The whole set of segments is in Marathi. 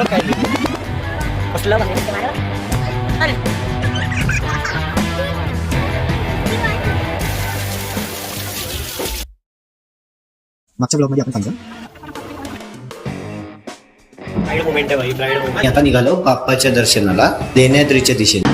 काय. कसलं. मागच्या ब्लॉगमध्ये आपण आम्ही आता निघालो बाप्पाच्या दर्शनाला देण्याद्रीच्या दिशेने.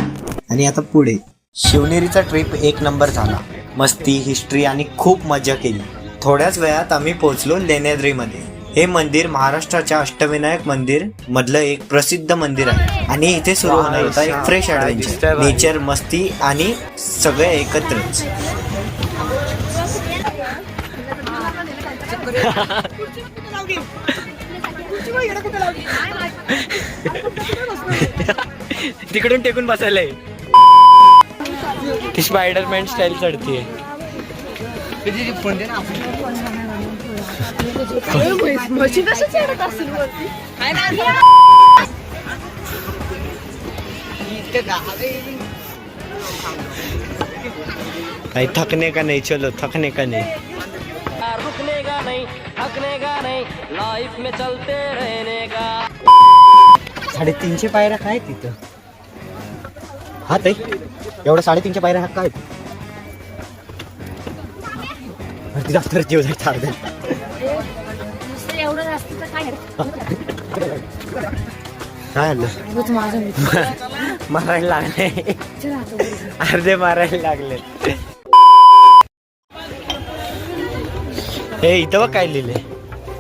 आणि आता पुढे. शिवनेरीचा ट्रिप एक नंबर झाला. मस्ती हिस्ट्री आणि खूप मजा केली. थोड्याच वेळात आम्ही पोहोचलो लेण्याद्रीमध्ये. हे मंदिर महाराष्ट्राच्या अष्टविनायक मंदिर मधलं एक प्रसिद्ध मंदिर आहे. आणि इथे सुरू होणार होता एक फ्रेश ऍडव्हेंचर नेचर मस्ती आणि सगळे एकत्रच तिकडून टेकून बसायलाय ती स्पायडरमॅन स्टाईल चढतीये. म्हशी चढत असेल थकने का नाही चलो थकने का नाही. रुकने का नहीं थकने का नहीं लाइफ में चलते रहने का साडेतीनशे पायऱ्या काय आहेत तिथं? हा ते एवढ्या साडेतीनशे पायऱ्या हा काय? जास्त जीव जायचं चालतं एवढं जास्त तर काय काय आलं? होत माझं मित्र मारायला लागले. चल आता बरोबर. अर्धे मारायला लागले. हे इथं बघ काय लिहिले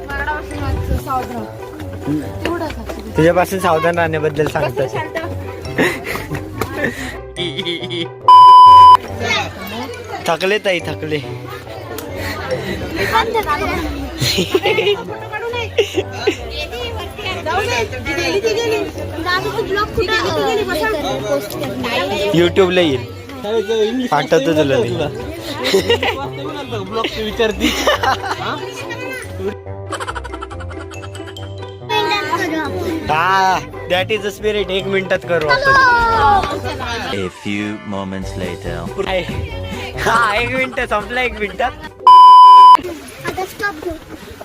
मराठा वाचून सावध राहा तेवढं का तुझ्यापासून सावधान राहण्याबद्दल सांगतात थकले ताई थकले. युट्यूबला येईल पाठवतो तुला ते. हा दॅट इज अ स्पिरिट एक मिनिटात करू आपण A few moments later. आहे. हा एक मिनिट संपला एक मिनिट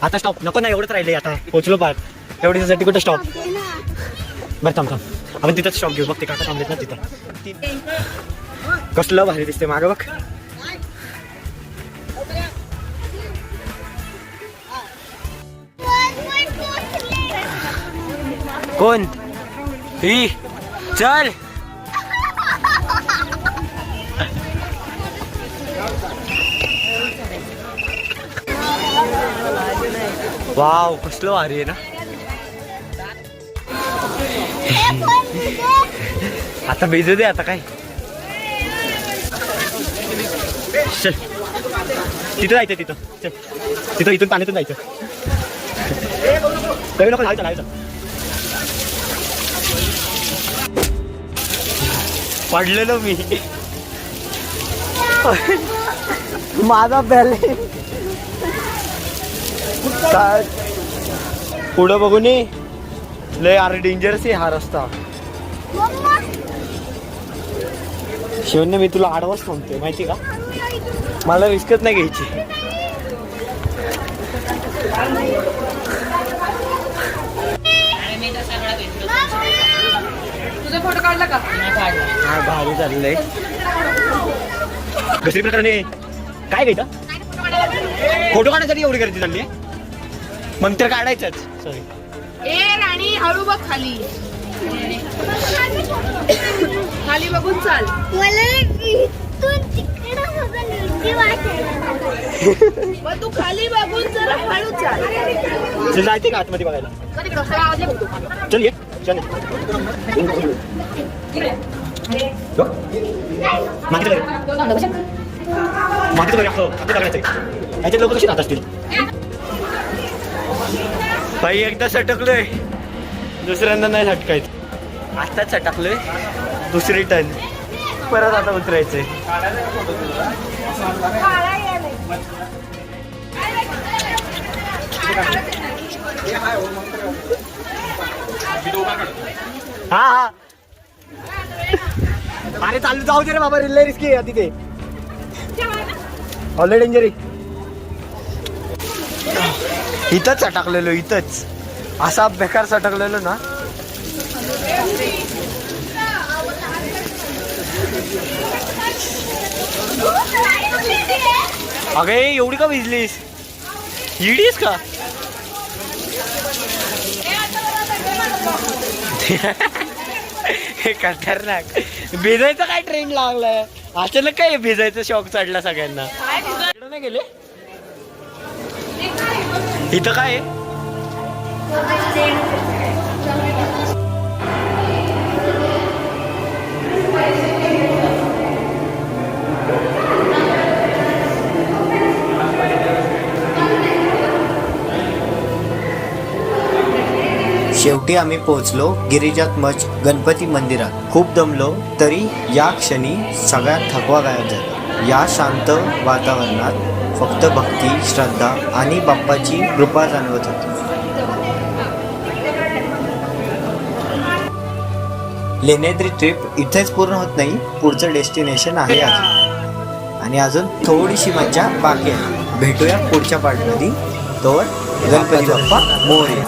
आता स्टॉप नको ना एवढंच राहिले आता. पोचलो पार. एवढ्यासाठी कुठं स्टॉप बरं थांब थांब. आपण तिथंच स्टॉप घेऊ. बघ ते काका थांबलेत ना तिथं. कसलं भारी दिसते मागं बघ. कोण? ही. चल. वाव कसलं भारी आहे ना. आता भिजू दे आता काय. चल. तिथं जायचं तिथं. चल. तिथं इथून पाण्यातून जायचं. कमी नको लावायचं लावायचं. पडलेलो मी. माझा बॅलेन्स पुढं बघून. लय अरे डेंजरस आहे हा रस्ता. शिवन्य मी तुला आडवाच थांबतोय माहिती का? मला रिस्कच नाही घ्यायची. तुझा फोटो काढला का? हा भारी चाललंय दुसरी प्रकारे काय घ्यायचं फोटो काढण्यासाठी एवढी गर्दी चालली आहे मग तर काढायचंच. सॉरी ए राणी हळू बघ खाली. खाली बघून चाल. मग तू खाली बघून जरा हळू चाल. चल जायचे का आतमध्ये बघायला? आवाज येत. चल ये. चल. यो. मागे. याच्यात लोक कशी राहत असतील? बाई एकदा सटकलोय. दुसऱ्यांदा नाही सटकायचं. आत्ताच सटकलोय. दुसरी टन परत आता उतरायचंय. हा हा. अरे चालू जाऊ दे रे बाबा रिले रिस्की आहे तिथे. ऑलरेडी डेंजर इथंच अटकलेलो इथंच. असा बेकार सटकलेलो ना. अगं एवढी का भिजलीस? हिडीस का? हे खतरनाक. भिजायचं काय ट्रेंड लागलाय? अचानक काय भिजायचं शॉक चढला सगळ्यांना. नाही गेले? इथं काय आहे? शेवटी आम्ही पोहोचलो गिरिजात्मज गणपती मंदिरात. खूप दमलो तरी या क्षणी सगळ्यात थकवा गायब झाला. या शांत वातावरणात फक्त भक्ती श्रद्धा आणि बाप्पाची कृपा जाणवत होती. लेण्याद्री ट्रिप इथेच पूर्ण होत नाही पुढचं डेस्टिनेशन आहे अजून आणि अजून थोडीशी मज्जा बाकी आहे. भेटूया पुढच्या पार्टमध्ये तोवर गणपती बाप्पा मोर्या.